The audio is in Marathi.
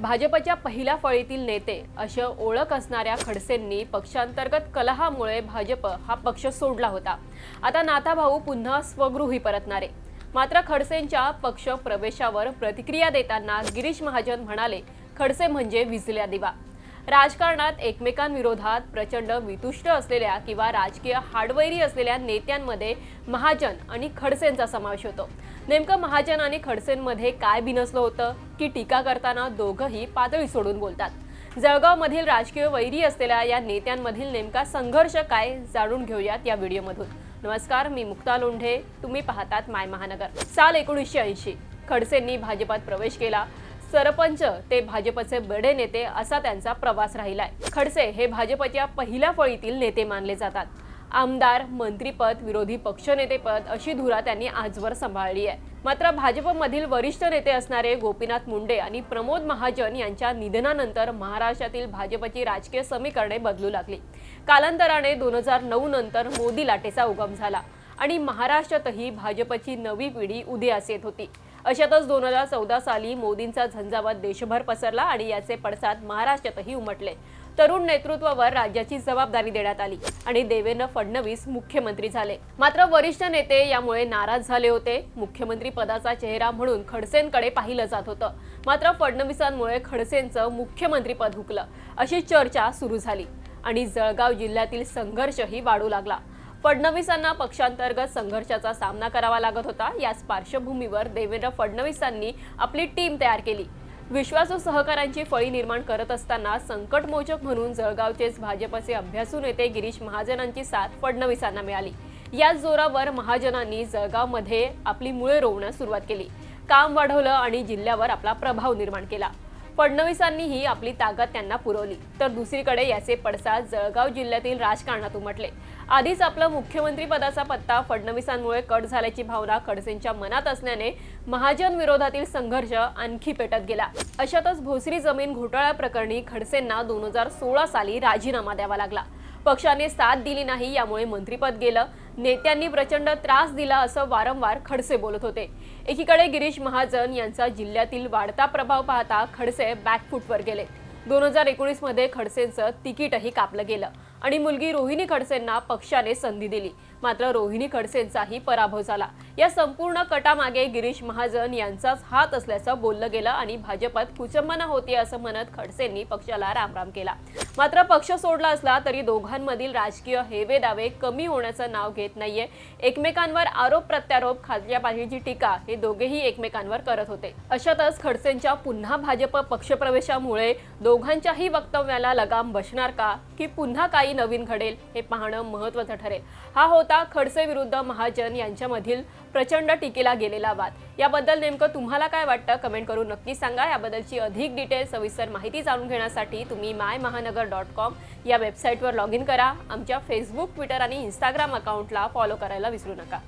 भाजपच्या पहिल्या फळीतील नेते अशा ओळख असणाऱ्या खडसेंनी पक्षांतर्गत कलहामुळे भाजप हा पक्ष सोडला होता. आता नाथाभाऊ पुन्हा स्वगृही परतणारे. मात्र खडसेंच्या पक्ष प्रवेशावर प्रतिक्रिया देताना गिरीश महाजन म्हणाले खडसे म्हणजे विजल्या दिवा. राजकारणात एकमेकांविरोधात प्रचंड वितुष्ट असलेल्या किंवा राजकीय हाडवैरी असलेल्या नेत्यांमध्ये महाजन आणि खडसेंचा समावेश होतो. नेमकं महाजन आणि खडसेंमध्ये काय बिनसलं होतं? की टीका करताना दोघंही पातळी सोडून बोलतात. जळगावमधील राजकीय वैरी असलेल्या या नेत्यांमधील नेमका संघर्ष काय जाणून घेऊयात या व्हिडिओमधून. नमस्कार मी मुक्ता लोंढे. तुम्ही पाहतात माय महानगर. साल एकोणीसशे ऐंशी. खडसेंनी भाजपात प्रवेश केला. सरपंच ते भाजपचे बडे नेते असा त्यांचा प्रवास राहिलाय. खडसे हे भाजपच्या पहिल्या फळीतील नेते मानले जातात. आमदार मंत्रीपद विरोधी पक्षनेतेपद अशी धुरा त्यांनी आजवर सांभाळली आहे. मात्र भाजपमधील वरिष्ठ नेते असणारे गोपीनाथ मुंडे आणि प्रमोद महाजन यांच्या निधनानंतर महाराष्ट्रातील भाजपची राजकीय समीकरणे बदलू लागली. कालांतराने दोन हजार नऊ नंतर मोदी लाटेचा उगम झाला आणि महाराष्ट्रातही भाजपची नवी पिढी उदयास येत होती. अशातच दोन हजार चौदा साली मोदींचा झंझावात देशभर पसरला आणि याचे पडसाद महाराष्ट्रातही उमटले. तरुण नेतृत्वावर राज्याची जबाबदारी देण्यात आली आणि देवेंद्र फडणवीस मुख्यमंत्री झाले. मात्र वरिष्ठ नेते यामुळे नाराज झाले होते. मुख्यमंत्री पदाचा चेहरा म्हणून खडसेंकडे पाहिलं जात होतं. मात्र फडणवीसांमुळे खडसेंचं मुख्यमंत्रीपद हुकलं. अशी चर्चा सुरू झाली आणि जळगाव जिल्ह्यातील संघर्षही वाढू लागला. फडणवीसांना पक्षांतर्गत संघर्षाचा सामना करावा लागत होता. याच पार्श्वभूमीवर देवेंद्र फडणवीसांनी आपली टीम तयार केली. विश्वासू सहकाऱ्यांची फळी निर्माण करत असताना संकटमोचक म्हणून जळगावचेच भाजपचे अभ्यासू नेते गिरीश महाजनांची साथ फडणवीसांना मिळाली. याच जोरावर महाजनांनी जळगावमध्ये आपली मुळे रोवण्यास सुरुवात केली. काम वाढवलं आणि जिल्ह्यावर आपला प्रभाव निर्माण केला. फडणवीसांनीही आपली ताकद त्यांना पुरवली. तर दुसरीकडे याचे पडसाद जळगाव जिल्ह्यातील राजकारणात उमटले. आधीच आपला मुख्यमंत्री पदाचा पत्ता फडणवीसांमुळे कट झाल्याची भावना खडसेंच्या मनात असल्याने महाजन विरोधातील संघर्ष आणखी पेटत गेला. अशातच भोसरी जमीन घोटाळ्याप्रकरणी खडसेंना दोन हजार सोळा साली राजीनामा द्यावा लागला. पक्षाने साथ दिली नाही यामुळे मंत्रीपद गेलं. नेत्यांनी प्रचंड त्रास दिला असं वारंवार खडसे बोलत होते. एकीकडे गिरीश महाजन यांचा जिल्ह्यातील वाढता प्रभाव पाहता खडसे बॅकफूटवर गेले. दोन हजार एकोणीसमध्ये खडसेंचं तिकीटही कापलं गेलं. आणि मुलगी रोहिणी खडसेंना पक्षाने संधी दिली. मात्र रोहिणी खडसेंचाही पराभव झाला. या संपूर्ण कटामागे गिरीश महाजन यांचाच हात असल्याचं बोललं गेलं आणि भाजपात कुचंबना होती असं म्हणत खडसेंनी पक्षाला रामराम केला. मात्र पक्ष सोडला असला तरी दोघांमधील राजकीय हेवे दावे कमी होण्याचं नाव घेत नाहीये. एकमेकांवर आरोप प्रत्यारोप खाजल्यापाहिजेची टीका हे दोघेही एकमेकांवर करत होते. अशातच खडसेंच्या पुन्हा भाजप पक्षप्रवेशामुळे दोघांच्याही वक्तव्याला लगाम बसणार का? की पुन्हा काही नवीन घडेल हे पाहणं महत्वाचं ठरेल. हा होता खडसे विरुद्ध महाजन यांच्यामधील प्रचंड टीकेला गेलेला वाद. याबद्दल नेमकं तुम्हाला काय वाटतं? कमेंट करून नक्की सांगा. याबद्दलची अधिक डिटेल सविस्तर माहिती जाणून घेण्यासाठी तुम्ही माय महानगर डॉट कॉम या वेबसाईटवर लॉग इन करा. आमच्या फेसबुक ट्विटर आणि इंस्टाग्राम अकाउंटला फॉलो करायला विसरू नका.